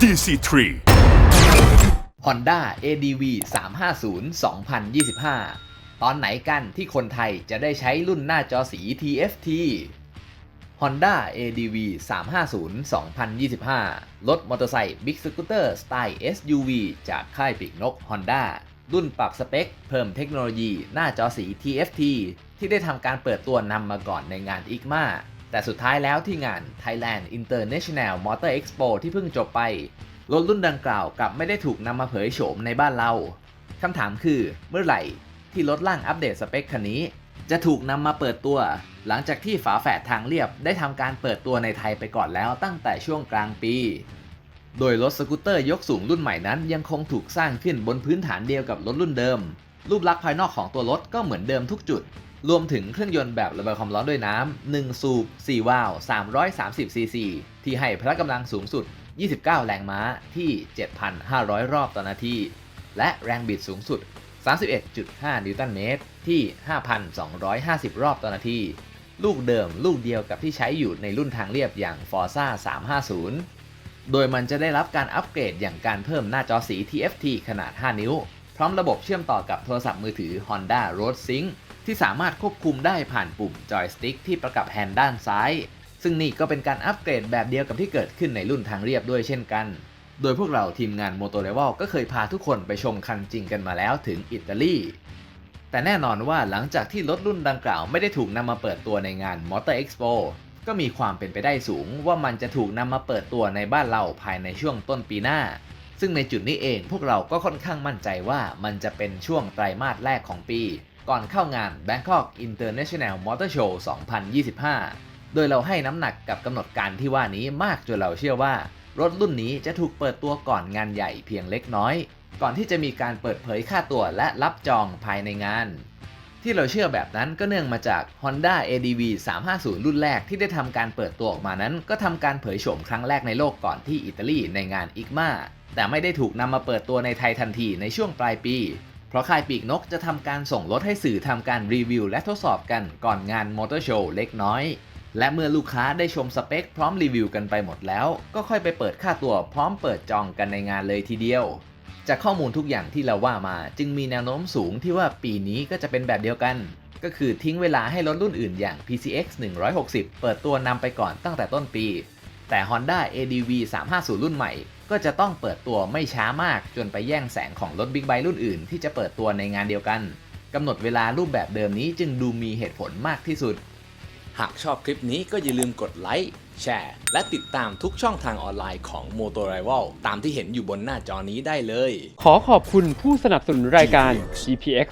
DC3 Honda ADV 350 2025 ตอนไหนกันที่คนไทยจะได้ใช้รุ่นหน้าจอสี TFT Honda ADV 350 2025 รถมอเตอร์ไซค์บิ๊กสกูตเตอร์สไตล์ SUV จากค่ายปีกนก Honda รุ่นปรับสเปค เพิ่มเทคโนโลยีหน้าจอสี TFT ที่ได้ทำการเปิดตัวนำมาก่อนในงาน ICMA แต่สุดท้ายแล้วที่งาน Thailand International Motor Expo ที่เพิ่งจบไป รถรุ่นดังกล่าวกลับไม่ได้ถูกนำมาเผยโฉมในบ้านเรา คำถามคือเมื่อไหร่ที่รถล่างอัปเดตสเปคคันนี้ จะถูกนำมาเปิดตัว หลังจากที่ฝาแฝดทางเรียบได้ทำการเปิดตัวในไทยไปก่อนแล้วตั้งแต่ช่วงกลางปี โดยรถสกูตเตอร์ยกสูงรุ่นใหม่นั้น ยังคงถูกสร้างขึ้นบนพื้นฐานเดียวกับรถรุ่นเดิม รูปลักษณ์ภายนอกของตัวรถก็เหมือนเดิมทุกจุด รวมถึงเครื่องยนต์แบบระบายความร้อนด้วยน้ำ1สูบ 4 วาล์ว330 ซีซี ที่ให้พละกำลังสูงสุด 29 แรงม้าที่ 7,500 รอบต่อนาที และแรงบิดสูงสุด 31.5 นิวตันเมตร ที่ 5,250 รอบต่อนาที ลูกเดิมลูกเดียวกับที่ใช้อยู่ในรุ่นทางเรียบอย่าง Forza 350 โดยมันจะได้รับการอัปเกรดอย่างการเพิ่มหน้าจอสี TFT ขนาด 5 นิ้ว พร้อมระบบเชื่อมต่อกับโทรศัพท์มือถือ Honda Road Sync ที่สามารถควบคุมได้ผ่านปุ่มจอยสติ๊กที่ประกับแฮนด์ด้านซ้าย ซึ่งนี่ก็เป็นการอัปเกรดแบบเดียวกับที่เกิดขึ้นในรุ่นทางเรียบด้วยเช่นกัน โดยพวกเราทีมงาน m o t o l e v e l ก็เคยพาทุกคนไปชมคันจริงกันมาแล้วถึงอิตาลีแต่แน่นอนว่าหลังจากที่รถรุ่นดังกล่าวไม่ได้ถูกนำมาเปิดตัวในงาน Motor Expo ก็มีความเป็นไปได้สูงว่ามันจะถูกนำมาเปิดตัวในบ้านเราภายในช่วงต้นปีหน้า ซึ่งในจุดนี้เองพวกเราก็ค่อนข้างมั่นใจว่ามันจะเป็นช่วงไตรมาสแรกของปี ก่อนเข้างาน Bangkok International Motor Show 2025 โดยเราให้น้ำหนักกับกำหนดการที่ว่านี้มากจนเราเชื่อว่า รถรุ่นนี้จะถูกเปิดตัวก่อนงานใหญ่เพียงเล็กน้อย ก่อนที่จะมีการเปิดเผยค่าตัวและรับจองภายในงาน ที่เราเชื่อแบบนั้นก็เนื่องมาจาก Honda ADV 350 รุ่นแรกที่ได้ทำการเปิดตัวออกมานั้น ก็ทำการเผยโฉมครั้งแรกในโลกก่อนที่อิตาลีในงาน ICMA แต่ไม่ได้ถูกนำมาเปิดตัวในไทยทันทีในช่วงปลายปี เพราะค่ายปีกนกจะทำการส่งรถให้สื่อทำการรีวิวและทดสอบกันก่อนงานมอเตอร์โชว์เล็กน้อย และเมื่อลูกค้าได้ชมสเปคพร้อมรีวิวกันไปหมดแล้ว ก็ค่อยไปเปิดค่าตัวพร้อมเปิดจองกันในงานเลยทีเดียว จากข้อมูลทุกอย่างที่เราว่ามา จึงมีแนวโน้มสูงที่ว่าปีนี้ก็จะเป็นแบบเดียวกัน ก็คือทิ้งเวลาให้รถรุ่นอื่นอย่าง PCX 160 เปิดตัวนำไปก่อนตั้งแต่ต้นปี แต่ Honda ADV 350 รุ่นใหม่ ก็จะต้องเปิดตัวไม่ช้ามากจนไปแย่งแสงของรถบิ๊กไบค์รุ่นอื่นที่จะเปิดตัวในงานเดียวกันกำหนดเวลารูปแบบเดิมนี้จึงดูมีเหตุผลมากที่สุด หากชอบคลิปนี้ก็อย่าลืมกดไลค์แชร์และติดตามทุกช่องทางออนไลน์ของ m o t o r i v a l ตามที่เห็นอยู่บนหน้าจอนี้ได้เลย ขอขอบคุณผู้สนับสนุนรายการ GPX